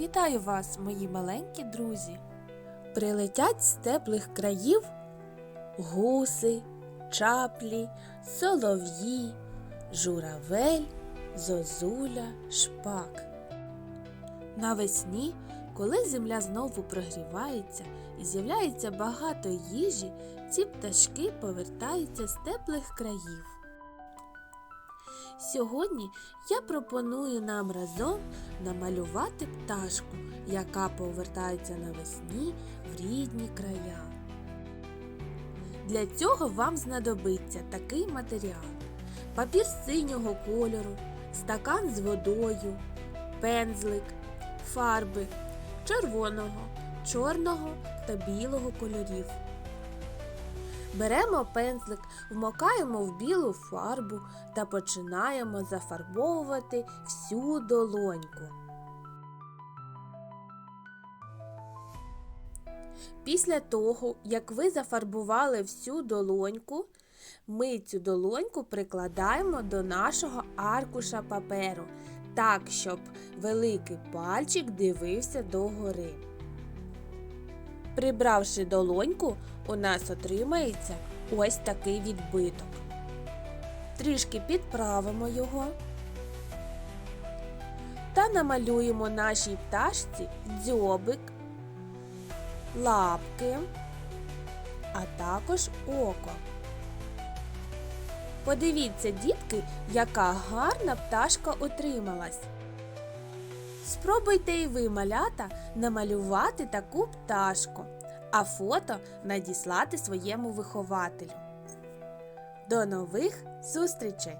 Вітаю вас, мої маленькі друзі! Прилетять з теплих країв гуси, чаплі, солов'ї, журавель, зозуля, шпак. Навесні, коли земля знову прогрівається і з'являється багато їжі, ці пташки повертаються з теплих країв. Сьогодні я пропоную нам разом намалювати пташку, яка повертається навесні в рідні края. Для цього вам знадобиться такий матеріал: папір синього кольору, стакан з водою, пензлик, фарби червоного, чорного та білого кольорів. Беремо пензлик, вмокаємо в білу фарбу та починаємо зафарбовувати всю долоньку. Після того, як ви зафарбували всю долоньку, ми цю долоньку прикладаємо до нашого аркуша паперу, так, щоб великий пальчик дивився догори. Прибравши долоньку, у нас отримається ось такий відбиток. Трішки підправимо його та намалюємо нашій пташці дзьобик, лапки, а також око. Подивіться, дітки, яка гарна пташка отрималась. Спробуйте і ви, малята, намалювати таку пташку, а фото надіслати своєму вихователю. До нових зустрічей!